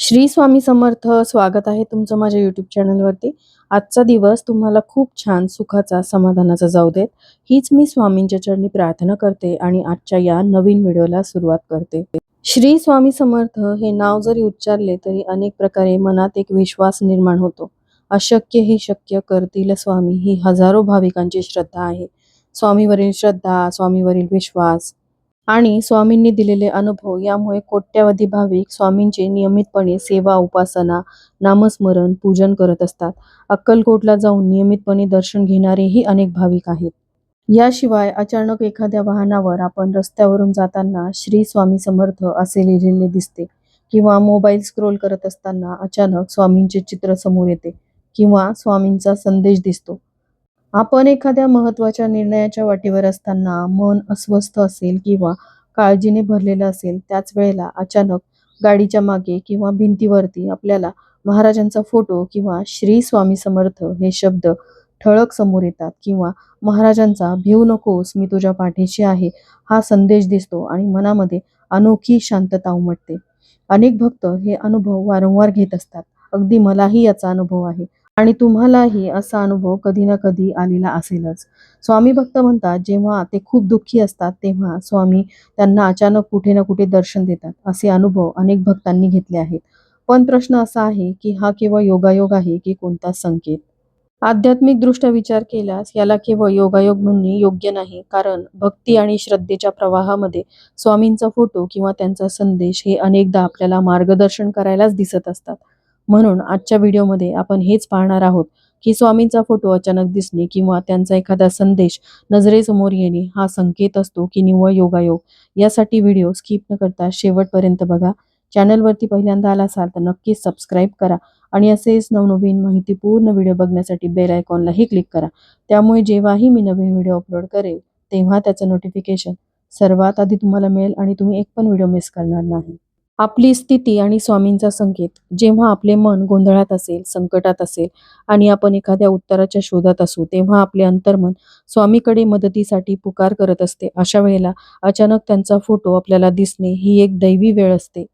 श्री स्वामी समर्थ स्वागत आहे तुमचं माझ्या यूट्यूब चॅनलवरती आजचा दिवस तुम्हाला खूप छान सुखाचा समाधानाचा जाऊ देत. हीच मी स्वामींच्या चरणी प्रार्थना करते आणि आजच्या या नवीन व्हिडिओला सुरुवात करते. श्री स्वामी समर्थ हे नाव जरी उच्चारले तरी अनेक प्रकारे मनात एक विश्वास निर्माण होतो. अशक्य ही शक्य करतील स्वामी ही हजारो भाविकांची श्रद्धा आहे. स्वामीवरील श्रद्धा स्वामीवरील विश्वास आणि स्वामींनी दिलेले अनुभव यामुळे कोट्यावधी भाविक स्वामींचे नियमितपणे सेवा उपासना नामस्मरण पूजन करत असतात. अक्कलकोटला जाऊन नियमितपणे दर्शन घेणारेही अनेक भाविक आहेत. याशिवाय अचानक एखाद्या वाहनावर आपण रस्त्यावरून जाताना श्री स्वामी समर्थ असे लिहिलेले दिसते किंवा मोबाईल स्क्रोल करत असताना अचानक स्वामींचे चित्र समोर येते किंवा स्वामींचा संदेश दिसतो. आपण एखाद्या महत्त्वाच्या निर्णयाच्या वाटेवर असताना मन अस्वस्थ असेल किंवा काळजीने भरलेलं असेल त्याच वेळेला अचानक गाडीच्या मागे किंवा भिंतीवरती आपल्याला महाराजांचा फोटो किंवा श्री स्वामी समर्थ हे शब्द ठळक समोर येतात किंवा महाराजांचा भिवू नकोस मी तुझ्या पाठीशी आहे हा संदेश दिसतो आणि मनामध्ये अनोखी शांतता उमटते. अनेक भक्त हे अनुभव वारंवार घेत असतात. अगदी मलाही याचा अनुभव आहे. आणि तुम्हालाही असा अनुभव कधी ना कधी आलेला असेलच. स्वामी भक्त म्हणतात जेव्हा ते खूप दुःखी असतात तेव्हा स्वामी त्यांना अचानक कुठे ना कुठे दर्शन देतात असे अनुभव अनेक भक्तांनी घेतले आहेत. पण प्रश्न असा आहे की हा केवळ योगायोग आहे की कोणता संकेत? आध्यात्मिक दृष्ट्या विचार केल्यास याला केवळ योगायोग म्हणणे योग्य नाही कारण भक्ती आणि श्रद्धेच्या प्रवाहामध्ये स्वामींचा फोटो किंवा त्यांचा संदेश हे अनेकदा आपल्याला मार्गदर्शन करायलाच दिसत असतात. म्हणून आजच्या व्हिडिओमध्ये आपण हेच पाहणार आहोत की स्वामींचा फोटो अचानक दिसणे किंवा त्यांचा एखादा संदेश नजरेसमोर येणे हा संकेत असतो की निव्वळ योगायोग. यासाठी व्हिडिओ स्किप न करता शेवटपर्यंत बघा. चॅनलवरती पहिल्यांदा आला असाल तर नक्कीच सबस्क्राईब करा आणि असेच नवनवीन माहितीपूर्ण व्हिडिओ बघण्यासाठी बेल आयकॉनलाही क्लिक करा. त्यामुळे जेव्हाही मी नवीन व्हिडिओ अपलोड करेल तेव्हा त्याचं नोटिफिकेशन सर्वात आधी तुम्हाला मिळेल आणि तुम्ही एक पण व्हिडिओ मिस करणार नाही. आपली स्थिती आणि स्वामींचा संकेत जेव्हा आपले मन गोंधळात असेल संकटात असेल आणि आपण एखाद्या उत्तराच्या शोधात असू तेव्हा आपले अंतर्मन स्वामीकडे मदतीसाठी पुकार करत असते. अशा वेळेला अचानक त्यांचा फोटो आपल्याला दिसणे ही एक दैवी वेळ असते.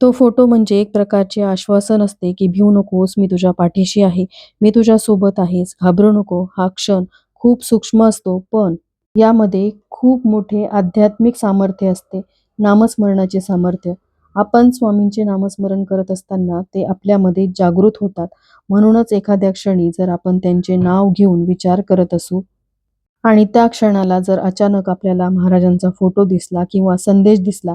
तो फोटो म्हणजे एक प्रकारचे आश्वासन असते की भिवू नकोस मी तुझ्या पाठीशी आहे मी तुझ्या सोबत आहेस घाबरू नको हा क्षण खूप सूक्ष्म असतो पण यामध्ये खूप मोठे आध्यात्मिक सामर्थ्य असते नामस्मरणाचे सामर्थ्य. आपण स्वामींचे नामस्मरण करत असताना ते आपल्यामध्ये जागृत होतात. म्हणूनच एखाद्या क्षणी जर आपण त्यांचे नाव घेऊन विचार करत असू आणि त्या क्षणाला जर अचानक आपल्याला महाराजांचा फोटो दिसला किंवा संदेश दिसला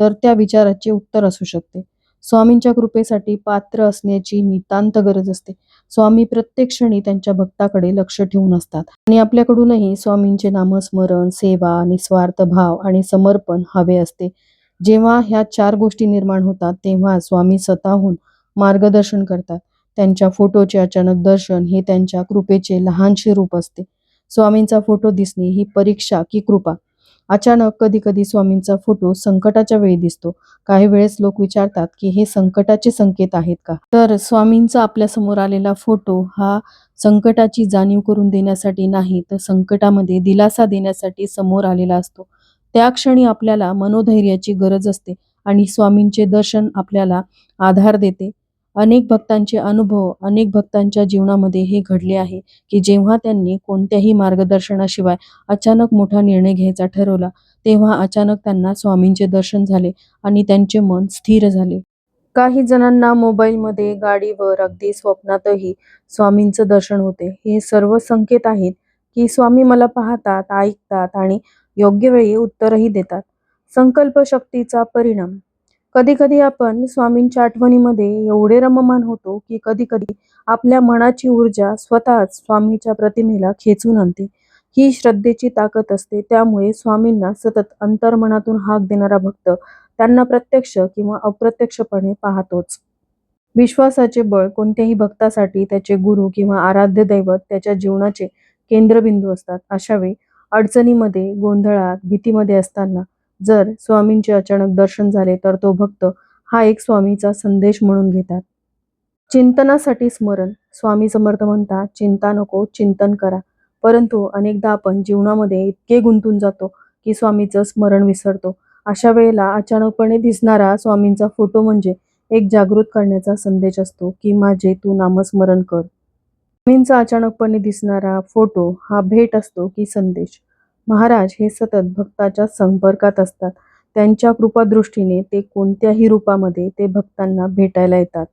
तर त्या विचाराचे उत्तर असू शकते. स्वामींच्या कृपेसाठी पात्र असण्याची नितांत गरज असते. स्वामी प्रत्येक क्षणी त्यांच्या भक्ताकडे लक्ष ठेवून असतात. आणि आपल्याकडूनही स्वामींचे नामस्मरण सेवा निस्वार्थ भाव आणि समर्पण हवे असते. जेव्हा ह्या चार गोष्टी निर्माण होतात तेव्हा स्वामी स्वतःहून मार्गदर्शन करतात. त्यांच्या फोटोचे अचानक दर्शन हे त्यांच्या कृपेचे लहानशे रूप असते. स्वामींचा फोटो दिसणे ही परीक्षा की कृपा. अचानक कधी कधी स्वामींचा फोटो संकटाच्या वेळी दिसतो. काही वेळेस लोक विचारतात की हे संकटाचे संकेत आहेत का? तर स्वामींचा आपल्यासमोर आलेला फोटो हा संकटाची जाणीव करून देण्यासाठी नाही तर संकटामध्ये दिलासा देण्यासाठी समोर आलेला असतो. त्या क्षणी आपल्याला मनोधैर्याची गरज असते आणि स्वामींचे दर्शन आपल्याला आधार देते. अनेक भक्तांचे अनुभव अनेक भक्तांच्या जीवनामध्ये हे घडले आहे की जेव्हा त्यांनी कोणत्याही मार्गदर्शनाशिवाय अचानक मोठा निर्णय घ्यायचा ठरवला तेव्हा अचानक त्यांना स्वामींचे दर्शन झाले आणि त्यांचे मन स्थिर झाले. काही जणांना मोबाईलमध्ये गाडीवर अगदी स्वप्नातही स्वामींचं दर्शन होते. हे सर्व संकेत आहेत की स्वामी मला पाहतात ऐकतात आणि योग्य वेळी उत्तरही देतात. संकल्प शक्तीचा परिणाम. कधी कधी आपण स्वामींच्या आठवणीमध्ये एवढे रममान होतो की कधी कधी आपल्या मनाची ऊर्जा स्वतःच स्वामीच्या प्रतिमेला खेचून आणते. ही श्रद्धेची ताकद असते. त्यामुळे स्वामींना सतत अंतर्मनातून हाक देणारा भक्त त्यांना प्रत्यक्ष किंवा अप्रत्यक्षपणे पाहतोच. विश्वासाचे बळ कोणत्याही भक्तासाठी त्याचे गुरु किंवा आराध्य दैवत त्याच्या जीवनाचे केंद्रबिंदू असतात. अशा वेळी अडचणीमध्ये गोंधळात भीतीमध्ये असताना जर स्वामींचे अचानक दर्शन झाले तर तो भक्त हा एक स्वामीचा संदेश म्हणून घेतात. चिंतनासाठी स्मरण. स्वामी समर्थ म्हणतात चिंता नको चिंतन करा. परंतु अनेकदा आपण जीवनामध्ये इतके गुंतून जातो की स्वामीचं स्मरण विसरतो. अशा वेळेला अचानकपणे दिसणारा स्वामींचा फोटो म्हणजे एक जागृत करण्याचा संदेश असतो की माझे तू नामस्मरण कर. स्वामींचा अचानकपणे दिसणारा फोटो हा भेट असतो की संदेश. महाराज हे सतत भक्ताच्या संपर्कात असतात. त्यांच्या कृपादृष्टीने ते कोणत्याही रूपामध्ये ते भक्तांना भेटायला येतात.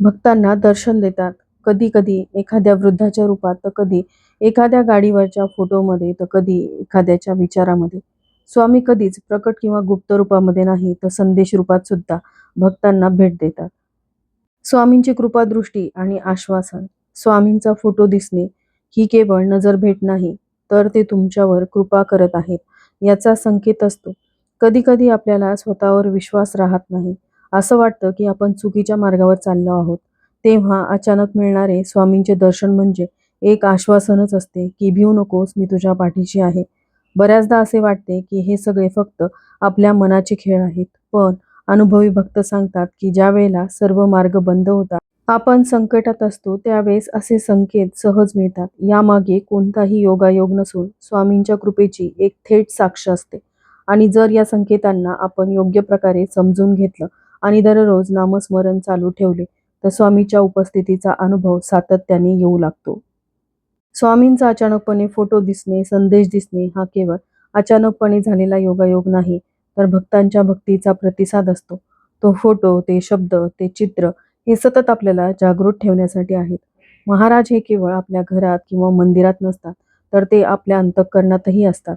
भक्तांना दर्शन देतात. कधी कधी एखाद्या वृद्धाच्या रूपात तर कधी एखाद्या गाडीवरच्या फोटोमध्ये तर कधी एखाद्याच्या विचारामध्ये. स्वामी कधीच प्रकट किंवा गुप्त रूपामध्ये नाही तर संदेश रूपात सुद्धा भक्तांना भेट देतात. स्वामींची कृपादृष्टी आणि आश्वासन. स्वामींचा फोटो दिसणे ही केवळ नजर भेट नाही तर ते तुमच्यावर कृपा करत आहेत याचा संकेत असतो. कधी कधी आपल्याला स्वतःवर विश्वास राहत नाही. असं वाटतं की आपण चुकीच्या मार्गावर चाललो आहोत. तेव्हा अचानक मिळणारे स्वामींचे दर्शन म्हणजे एक आश्वासनच असते की भिऊ नकोस मी तुझ्या पाठीशी आहे. बऱ्याचदा असे वाटते की हे सगळे फक्त आपल्या मनाचे खेळ आहेत. पण अनुभवी भक्त सांगतात की ज्या वेळेला सर्व मार्ग बंद होतात आपण संकटात असतो त्यावेळेस असे संकेत सहज मिळतात. यामागे कोणताही योगायोग नसून स्वामींच्या कृपेची एक थेट साक्ष असते. आणि जर या संकेतांना आपण योग्य प्रकारे समजून घेतलं आणि दररोज नामस्मरण चालू ठेवले तर स्वामीच्या उपस्थितीचा अनुभव सातत्याने येऊ लागतो. स्वामींचा अचानकपणे फोटो दिसणे संदेश दिसणे हा केवळ अचानकपणे झालेला योगायोग नाही तर भक्तांच्या भक्तीचा प्रतिसाद असतो. तो फोटो ते शब्द ते चित्र हे सतत आपल्याला जागृत ठेवण्यासाठी आहेत. महाराज हे केवळ आपल्या घरात किंवा मंदिरात नसतात तर ते आपल्या अंतःकरणातही असतात.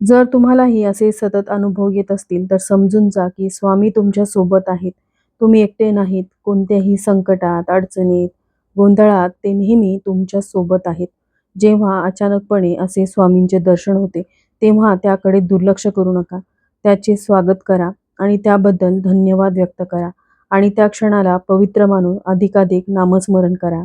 जर तुम्हालाही असे सतत अनुभव येत असतील तर समजून जा की स्वामी तुमच्यासोबत आहेत. तुम्ही एकटे नाहीत कोणत्याही संकटात अडचणीत गोंधळात ते नेहमी तुमच्यासोबत आहेत. जेव्हा अचानकपणे असे स्वामींचे दर्शन होते तेव्हा त्याकडे दुर्लक्ष करू नका. त्याचे स्वागत करा आणि त्याबद्दल धन्यवाद व्यक्त करा. आणि त्या क्षणाला पवित्र मानून अधिकाधिक नामस्मरण करा.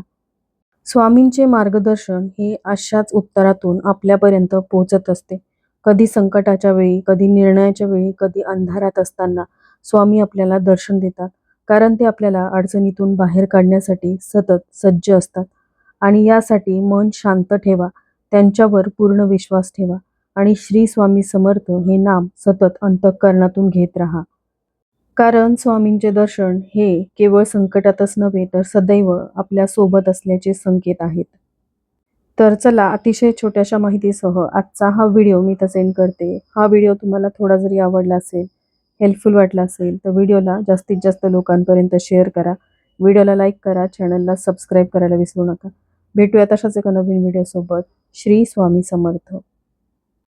स्वामींचे मार्गदर्शन हे अशाच उत्तरातून आपल्यापर्यंत पोहोचत असते. कधी संकटाच्या वेळी कधी निर्णयाच्या वेळी कधी अंधारात असताना स्वामी आपल्याला दर्शन देतात कारण ते आपल्याला अडचणीतून बाहेर काढण्यासाठी सतत सज्ज असतात. आणि यासाठी मन शांत ठेवा त्यांच्यावर पूर्ण विश्वास ठेवा आणि श्री स्वामी समर्थ हे नाम सतत अंतःकरणातून घेत राहा. कारण स्वामींचे दर्शन हे केवळ संकटातच नव्हे तर सदैव आपल्यासोबत असल्याचे संकेत आहेत. तर चला अतिशय छोट्याशा माहितीसह आजचा हा व्हिडिओ मी इथं सेंड करते. हा व्हिडिओ तुम्हाला थोडा जरी आवडला असेल हेल्पफुल वाटला असेल तर व्हिडिओला जास्तीत जास्त लोकांपर्यंत शेअर करा. व्हिडिओला लाईक करा चॅनलला सबस्क्राईब करायला विसरू नका. भेटूया तशाच एका नवीन व्हिडिओसोबत. श्री स्वामी समर्थ.